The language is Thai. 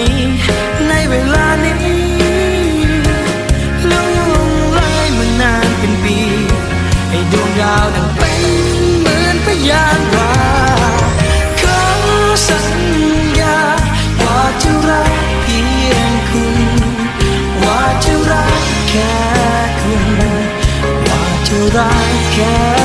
ี้าวนั้นเป็นเหมือนพยานว่าขอสัญญาว่าจะรักเพียงคุณ ว่าจะรักแค่คุณ ว่าจะรักแค่